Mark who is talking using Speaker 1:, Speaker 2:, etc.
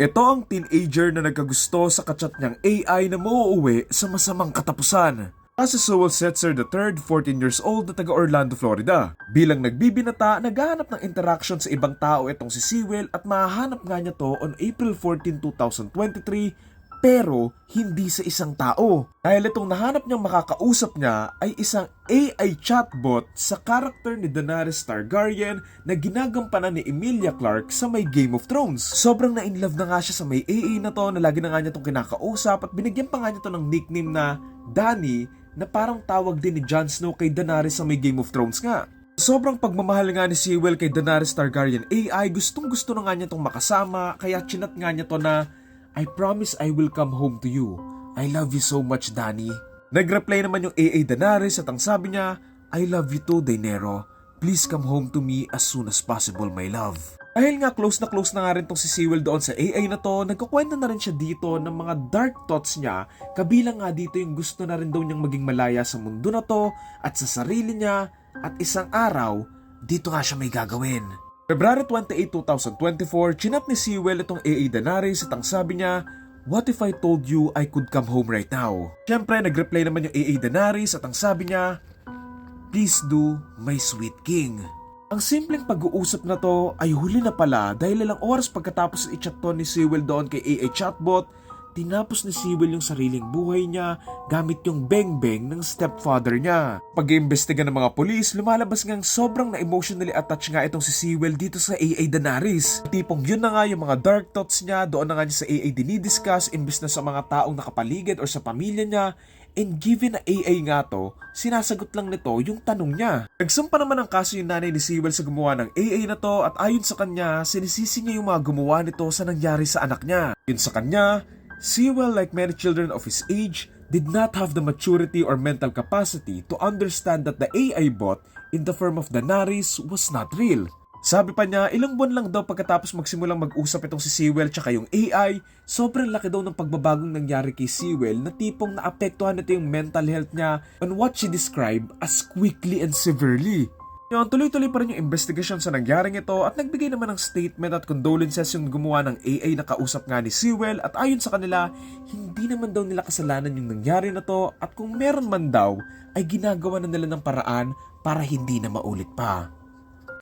Speaker 1: Ito ang teenager na nagkagusto sa kachat niyang AI na mauuwi sa masamang katapusan. Si Sewell Setzer III, 14 years old na taga Orlando, Florida. Bilang nagbibinata, naghahanap ng interaction sa ibang tao itong si Sewell at mahahanap nga niya to on April 14, 2023 pero hindi sa isang tao. Dahil itong nahanap niyang makakausap niya ay isang AI chatbot sa karakter ni Daenerys Targaryen na ginagampanan ni Emilia Clarke sa may Game of Thrones. Sobrang na-inlove na nga siya sa may AI na to na lagi na nga niya itong kinakausap at binigyan pa nga niya to ng nickname na Dani na parang tawag din ni Jon Snow kay Daenerys sa may Game of Thrones nga. Sobrang pagmamahal nga ni Sewell kay Daenerys Targaryen AI, gustong gusto na nga niya itong makasama kaya chinat nga niya to na I promise I will come home to you. I love you so much, Danny. Nag-reply naman yung AA Daenerys at ang sabi niya, I love you too, Daenero. Please come home to me as soon as possible, my love. Dahil nga close na close na nga rin tong si Sewell doon sa AA na to, nagkukwento na rin siya dito ng mga dark thoughts niya, kabilang nga dito yung gusto na rin daw niyang maging malaya sa mundo na to at sa sarili niya at isang araw, dito nga siya may gagawin. February 28, 2024, chinat ni Sewell itong AA Daenerys at ang sabi niya, What if I told you I could come home right now? Siyempre, nag-reply naman yung AA Daenerys at ang sabi niya, Please do, my sweet king. Ang simpleng pag-uusap na to ay huli na pala dahil ilang oras pagkatapos i-chat to ni Sewell doon kay AA Chatbot, tinapos ni Sewell yung sariling buhay niya gamit yung beng-beng ng stepfather niya. Pag-iimbestiga ng mga polis, lumalabas ngang sobrang na-emotionally attached nga itong si Sewell dito sa AA Daenerys. Tipong yun na nga yung mga dark thoughts niya, doon na nga niya sa AA dinidiscuss imbes na sa mga taong nakapaligid or sa pamilya niya, And given na AA nga to, sinasagot lang nito yung tanong niya. Nagsumpa naman ang kaso yung nanay ni Sewell sa gumawa ng AA na to at ayon sa kanya, sinisisi niya yung mga gumawa nito sa nangyari sa anak niya. Yun sa kanya, Sewell like many children of his age did not have the maturity or mental capacity to understand that the AI bot in the form of Daenerys was not real. Sabi pa niya, ilang buwan lang daw pagkatapos magsimulang mag-usap itong si Sewell tsaka yung AI, sobrang laki daw ng pagbabagong nangyari kay Sewell na tipong naapektuhan nito yung mental health niya on what she described as quickly and severely. Yun, tuloy-tuloy pa rin yung investigasyon sa nangyaring ito at nagbigay naman ng statement at condolences yung gumawa ng AI na kausap nga ni Sewell at ayon sa kanila, hindi naman daw nila kasalanan yung nangyari na to at kung meron man daw, ay ginagawa na nila ng paraan para hindi na maulit pa.